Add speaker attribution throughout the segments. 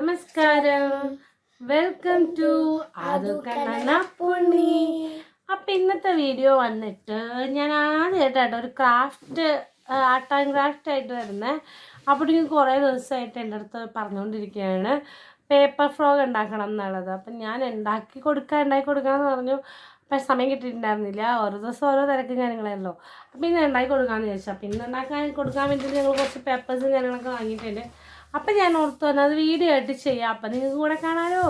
Speaker 1: നമസ്കാരം. Welcome to അത് പൊണ്ണി അപ്പം ഇന്നത്തെ വീഡിയോ വന്നിട്ട് ഞാൻ ആദ്യമായിട്ടാട്ടോ ഒരു ക്രാഫ്റ്റ് ആർട്ട് ആൻഡ് ക്രാഫ്റ്റ് ആയിട്ട് വരുന്നത് അപ്പോഴേക്കും കുറേ ദിവസമായിട്ട് എന്റെ അടുത്ത് പറഞ്ഞുകൊണ്ടിരിക്കുകയാണ്. പേപ്പർ ഫ്രോഗ് ഉണ്ടാക്കണം എന്നുള്ളത്. അപ്പം ഞാൻ ഉണ്ടാക്കി കൊടുക്കുക ഉണ്ടാക്കി കൊടുക്കാമെന്ന് പറഞ്ഞു. അപ്പം സമയം കിട്ടിയിട്ടുണ്ടായിരുന്നില്ല. ഓരോ ദിവസം ഓരോ തിരക്കും കാര്യങ്ങളല്ലോ അപ്പം ഇന്ന് ഉണ്ടാക്കി കൊടുക്കാമെന്ന് ചോദിച്ചു അപ്പം ഇന്ന് ഉണ്ടാക്കാൻ കൊടുക്കാൻ വേണ്ടിയിട്ട് ഞങ്ങൾ കുറച്ച് പേപ്പേഴ്സും കാര്യങ്ങളൊക്കെ വാങ്ങിയിട്ടുണ്ട്. അപ്പം ഞാൻ ഓർത്തു വന്നത് അത് വീഡിയോ ആയിട്ട് ചെയ്യാം. അപ്പം നിങ്ങൾക്ക് കൂടെ കാണാലോ?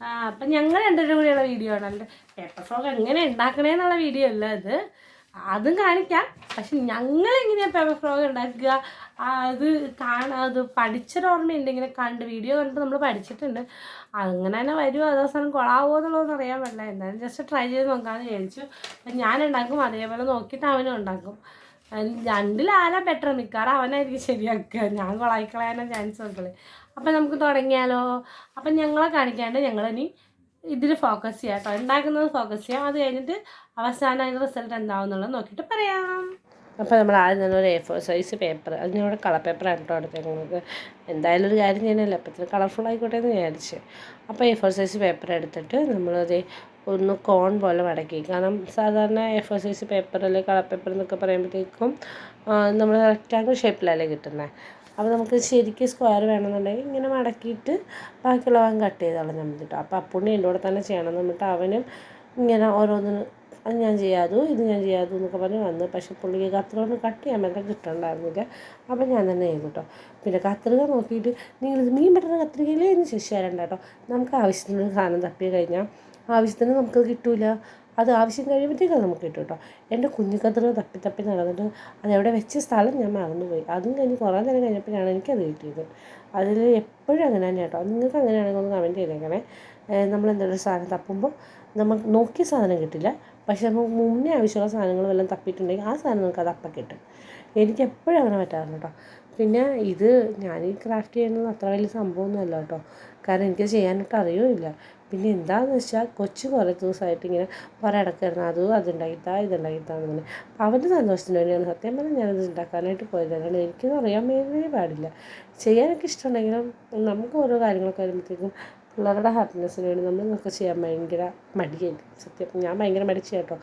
Speaker 1: ആ, അപ്പം ഞങ്ങൾ രണ്ടുപേരും കൂടെയുള്ള വീഡിയോ ആണ്. അല്ല പേപ്പർ ഫ്രോഗ് എങ്ങനെ ഉണ്ടാക്കണേന്നുള്ള വീഡിയോ അല്ല ഇത് അതും കാണിക്കാം. പക്ഷെ ഞങ്ങൾ എങ്ങനെയാണ് പേപ്പർ ഫ്രോഗ് ഉണ്ടാക്കുക? അത് കാണാൻ അത് പഠിച്ചൊരു ഓർമ്മയുണ്ട്. ഇങ്ങനെ കണ്ട് വീഡിയോ കണ്ടിട്ട് നമ്മൾ പഠിച്ചിട്ടുണ്ട്. അങ്ങനെ തന്നെ വരുമോ അതോ അവസാനം കൊളാവോ എന്നുള്ളതൊന്നും അറിയാൻ പറ്റില്ല. എന്തായാലും ജസ്റ്റ് ട്രൈ ചെയ്ത് നോക്കാമെന്ന് വിചാരിച്ചു. ഞാൻ ഉണ്ടാക്കും. അതേപോലെ നോക്കിയിട്ട് അവനും ഉണ്ടാക്കും. രണ്ടിലാരാ ബെറ്റർ മിക്കവാറും അവനായിരിക്കും ശരിയാക്കുക. ഞാൻ കൊളായിക്കളയാനാണ് ചാൻസ് ഉള്ളത് അപ്പം നമുക്ക് തുടങ്ങിയാലോ? അപ്പം ഞങ്ങളെ കാണിക്കാണ്ട് ഞങ്ങളിനി ഇതിൽ ഫോക്കസ് ചെയ്യാം കേട്ടോ ഉണ്ടാക്കുന്നത് ഫോക്കസ് ചെയ്യാം. അത് കഴിഞ്ഞിട്ട് അവസാനം അതിന്റെ റിസൾട്ട് എന്താവുന്നുള്ളത് നോക്കിയിട്ട് പറയാം. അപ്പോൾ നമ്മൾ ആദ്യം തന്നെ ഒരു എ ഫോർ സൈസ് പേപ്പർ അതിനോട് കളർ പേപ്പർ ആയിട്ടോ എടുത്തേക്കുന്നത്. എന്തായാലും ഒരു കാര്യം ചെയ്യണമല്ലോ അപ്പോൾ ഇത്ര കളർഫുൾ ആയിക്കോട്ടെ എന്ന് വിചാരിച്ച്. അപ്പോൾ എ ഫോർ സൈസ് പേപ്പർ എടുത്തിട്ട് നമ്മളത് ഒന്ന് കോൺ പോലെ മടക്കി കാരണം സാധാരണ എഫ് എസ് സൈസ് പേപ്പർ അല്ലെങ്കിൽ കളർ പേപ്പർ എന്നൊക്കെ പറയുമ്പോഴത്തേക്കും നമ്മൾ റെക്റ്റാങ്കിൾ ഷേപ്പിലല്ലേ കിട്ടുന്നത് അപ്പോൾ നമുക്ക് ശരിക്കും സ്ക്വയർ വേണമെന്നുണ്ടെങ്കിൽ ഇങ്ങനെ മടക്കിയിട്ട് ബാക്കിയുള്ള ഭാഗം കട്ട് ചെയ്ത് കളഞ്ഞാൽ മതി കേട്ടോ അപ്പോൾ അപ്പുണ്ണി എന്റെ കൂടെ തന്നെ ചെയ്യണം. എന്നിട്ട് അവനും ഇങ്ങനെ ഓരോന്നിന് അത് ഞാൻ ചെയ്യാതു ഇത് ഞാൻ ചെയ്യാതു എന്നൊക്കെ പറഞ്ഞ് വന്ന്. പക്ഷെ പുള്ളിക്ക് കത്തുകളൊന്നും കട്ട് ചെയ്യാൻ പറ്റാൻ കിട്ടണ്ടായിരുന്നില്ല. അപ്പം ഞാൻ തന്നെ ചെയ്തു കേട്ടോ പിന്നെ കത്രിക നോക്കിയിട്ട് നിങ്ങൾ ഇത് മീൻ പെട്ടെന്ന് കത്രികയിലേ എന്ന് ശിക്ഷ തരണ്ട കേട്ടോ നമുക്ക് ആവശ്യത്തിനുള്ള സാധനം തപ്പി കഴിഞ്ഞാൽ ആവശ്യത്തിന് നമുക്ക് കിട്ടില്ല അത് ആവശ്യം കഴിയുമ്പോഴത്തേക്കും നമുക്ക് കിട്ടും കേട്ടോ എന്റെ കുഞ്ഞു കത്രിക തപ്പി തപ്പി നടന്നിട്ട് അതെവിടെ വെച്ച സ്ഥലം ഞാൻ മറന്നുപോയി. അതും കഴിഞ്ഞ് കുറേ നേരം കഴിഞ്ഞപ്പോഴാണ് എനിക്കത് കിട്ടിയത്. അതിൽ എപ്പോഴും അങ്ങനെ തന്നെ കേട്ടോ നിങ്ങൾക്ക് അങ്ങനെയാണെങ്കിൽ ഒന്ന് കമന്റ് ചെയ്തേക്കണേ. നമ്മൾ എന്തെങ്കിലും സാധനം തപ്പുമ്പോൾ നമുക്ക് നോക്കിയ സാധനം കിട്ടില്ല. പക്ഷേ നമുക്ക് മുന്നേ ആവശ്യമുള്ള സാധനങ്ങൾ വല്ലതും തപ്പിയിട്ടുണ്ടെങ്കിൽ ആ സാധനം നമുക്ക് അത് അപ്പം കിട്ടും. എനിക്ക് എപ്പോഴും അങ്ങനെ പറ്റാറുണ്ട് കേട്ടോ പിന്നെ ഇത് ഞാൻ ഈ ക്രാഫ്റ്റ് ചെയ്യുന്നത് അത്ര വലിയ സംഭവമൊന്നുമല്ല കേട്ടോ കാരണം എനിക്ക് ചെയ്യാനായിട്ട് അറിയുമില്ല. പിന്നെ എന്താണെന്ന് വെച്ചാൽ കൊച്ചു കുറേ ദിവസമായിട്ട് ഇങ്ങനെ കുറേ ഇടക്കായിരുന്നു അതും അതുണ്ടാക്കിത്താ ഇതുണ്ടാക്കിത്താന്ന് പറഞ്ഞു അപ്പോൾ അവന്റെ സന്തോഷത്തിന് വേണ്ടിയാണ് സത്യം പറഞ്ഞാൽ ഞാനത് ഉണ്ടാക്കാനായിട്ട് പോയത്. അല്ലാണ്ട് എനിക്കത് അറിയാൻ വേണ്ടി പാടില്ല. ചെയ്യാനൊക്കെ ഇഷ്ടമുണ്ടെങ്കിലും നമുക്ക് ഓരോ കാര്യങ്ങളൊക്കെ വരുമ്പോഴത്തേക്കും പിള്ളേരുടെ ഹാപ്പിനെസ്സിന് വേണ്ടി നമ്മൾ ഇതൊക്കെ ചെയ്യാൻ ഭയങ്കര മടിയായിരിക്കും. സത്യം ഞാൻ ഭയങ്കര മടിച്ച കേട്ടോ.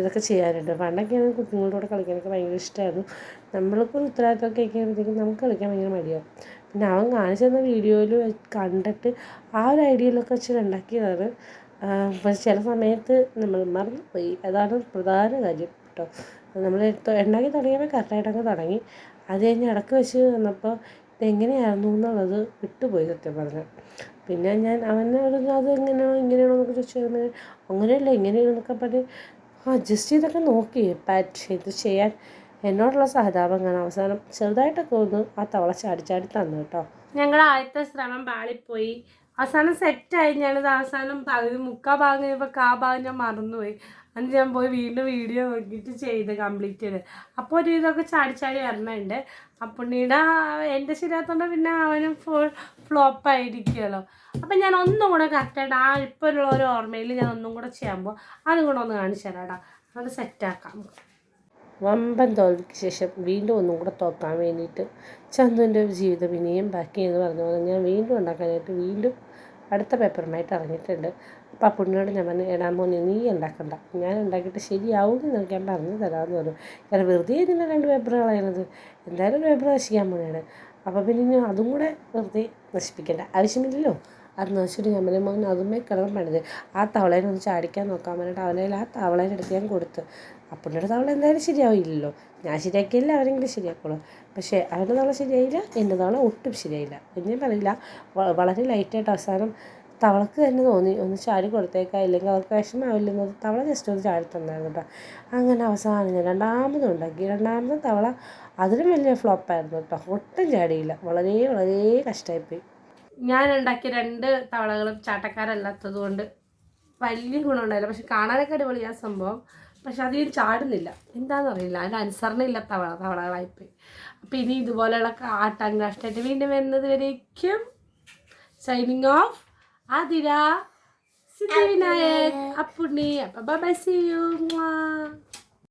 Speaker 1: ഇതൊക്കെ ചെയ്യാനുണ്ട് ആണെങ്കിൽ കുട്ടികളുടെ കൂടെ കളിക്കാനൊക്കെ ഭയങ്കര ഇഷ്ടമായിരുന്നു. നമ്മൾക്കൊരു ഉത്തരവാദിത്തമൊക്കെ കഴിക്കുമ്പോഴത്തേക്കും നമുക്ക് കളിക്കാൻ ഭയങ്കര മടിയാവും. പിന്നെ അവൻ കാണിച്ചു തന്ന വീഡിയോയിൽ കണ്ടിട്ട് ആ ഒരു ഐഡിയയിലൊക്കെ വെച്ച് ഉണ്ടാക്കിയതാണ്. പക്ഷെ ചില സമയത്ത് നമ്മൾ മറന്നുപോയി. അതാണ് പ്രധാന കാര്യം കേട്ടോ. നമ്മൾ ഉണ്ടാക്കി തുടങ്ങിയപ്പോൾ കറക്റ്റായിട്ടൊക്കെ തുടങ്ങി. അത് കഴിഞ്ഞ് ഇടയ്ക്ക് വെച്ച് വന്നപ്പോൾ ഇതെങ്ങനെയായിരുന്നു എന്നുള്ളത് വിട്ടുപോയി സത്യം പറഞ്ഞാൽ. പിന്നെ ഞാൻ അവനെ ഒരു അത് എങ്ങനെയാണോ ഇങ്ങനെയാണോ എന്നൊക്കെ ചോദിച്ചു കഴിഞ്ഞാൽ അങ്ങനെയല്ല ഇങ്ങനെയാണെന്നൊക്കെ പറഞ്ഞ് അഡ്ജസ്റ്റ് ചെയ്തൊക്കെ നോക്കി. പാറ്റ് ഇത് ചെയ്യാൻ എന്നോടുള്ള സഹതാപം കാണാൻ അവസാനം ചെറുതായിട്ടൊക്കെ ഒന്ന് ആ തവള ചാടിച്ചാടി ചാടി തന്നു കേട്ടോ. ഞങ്ങളുടെ ആദ്യത്തെ ശ്രമം പാളിപ്പോയി. അവസാനം സെറ്റായി. ഞാനത് അവസാനം പകുതി മുക്കാ ഭാഗം കഴിയുമ്പോൾ കാ ഭാഗം ഞാൻ മറന്നുപോയി. അന്ന് ഞാൻ പോയി വീണ്ടും വീഡിയോ നോക്കിയിട്ട് ചെയ്ത് കംപ്ലീറ്റ് ചെയ്ത്. അപ്പോൾ ഒരു ഇതൊക്കെ ചാടി ചാടി വരണുണ്ട്. അപ്പുണ്ണിയുടെ എന്റെ ശരിയാത്തോണ്ട് പിന്നെ അവനും ഫുൾ ഫ്ലോപ്പ് ആയിരിക്കുമല്ലോ അപ്പം ഞാൻ ഒന്നും കൂടെ കറക്റ്റായിട്ട് ആ ഇപ്പോഴുള്ള ഒരു ഓർമ്മയിൽ ഞാൻ ഒന്നും കൂടെ ചെയ്യാൻ പോകും അതും കൂടെ ഒന്ന് കാണിച്ചു തരാം കേട്ടോ അത് സെറ്റാക്കാം വമ്പൻ തോൽവിക്ക് ശേഷം വീണ്ടും ഒന്നും കൂടെ തോക്കാൻ വേണ്ടിയിട്ട് ചന്തുവിന്റെ ജീവിതം ഇനിയും ബാക്കി എന്ന് പറഞ്ഞ. പോലെ ഞാൻ വീണ്ടും ഉണ്ടാക്കാനായിട്ട് വീണ്ടും അടുത്ത പേപ്പറുമായിട്ട് ഇറങ്ങിയിട്ടുണ്ട്. അപ്പോൾ ആ പുണ്ണിയോട് ഞാൻ പറഞ്ഞു എടാ മോനെ നീ ഉണ്ടാക്കണ്ട. ഞാൻ ഉണ്ടാക്കിയിട്ട് ശരിയാവും എന്ന് ഞാൻ പറഞ്ഞു തരാമെന്ന് പറഞ്ഞു. കാരണം വെറുതെ ഇതിന്റെ രണ്ട് പേപ്പർ കളയുന്നത് എന്തായാലും പേപ്പർ നശിക്കാൻ പോലെയാണ് അപ്പോൾ പിന്നെ ഞാൻ അതും കൂടെ വെറുതെ നശിപ്പിക്കേണ്ട ആവശ്യമില്ലല്ലോ? അത് നശിച്ചിട്ട് ഞാൻ പറഞ്ഞു മോൻ അതുമേ കിടന്ന് പണിത്. ആ തവളേനെ ഒന്ന് ചാടിക്കാൻ നോക്കാൻ പറഞ്ഞിട്ട് അവനെ ആ തവളേനെ എടുത്ത് ഞാൻ കൊടുത്ത് അപ്പുണ്ണിയുടെ തവള എന്തായാലും ശരിയാവില്ലല്ലോ. ഞാൻ ശരിയാക്കിയില്ല അവരെങ്കിലും ശരിയാക്കുള്ളൂ. പക്ഷേ അവരുടെ തവള ശരിയായില്ല എന്റെ തവള ഒട്ടും ശരിയായില്ല. എന്നും പറയില്ല. വളരെ ലൈറ്റായിട്ട് അവസാനം തവളക്ക് തന്നെ തോന്നി. ഒന്ന് ചാരി കൊടുത്തേക്കാം ഇല്ലെങ്കിൽ അവർക്ക് വിഷമാവില്ലെന്നത് തവള ജസ്റ്റ് ഒന്ന് ചാരി തന്നായിരുന്നു കേട്ടോ. അങ്ങനെ അവസാനം ഞാൻ രണ്ടാമതും ഉണ്ടാക്കി. രണ്ടാമതും തവള അതിലും വലിയ ഫ്ലോപ്പായിരുന്നു കേട്ടോ. ഒട്ടും ചാടിയില്ല. വളരെ വളരെ കഷ്ടമായിപ്പോയി ഞാൻ ഉണ്ടാക്കിയ രണ്ട് തവളകളും ചാട്ടക്കാരല്ലാത്തത് കൊണ്ട് വലിയ ഗുണമുണ്ടായില്ല. പക്ഷെ കാണാനൊക്കെ അടിപൊളിയാ സംഭവം. പക്ഷെ അധികം ചാടുന്നില്ല. എന്താണെന്ന് അറിയില്ല. അനുസരണ ഇല്ല തവള തവളകളായിപ്പോയി അപ്പം ഇനി ഇതുപോലെയുള്ള ആട്ടാൻ കഷ്ടമായിട്ട് വീണ്ടും വരുന്നത് വരേക്കും. Signing off Athira Siddhivinayak Appunni. അപ്പം ബൈ സി യു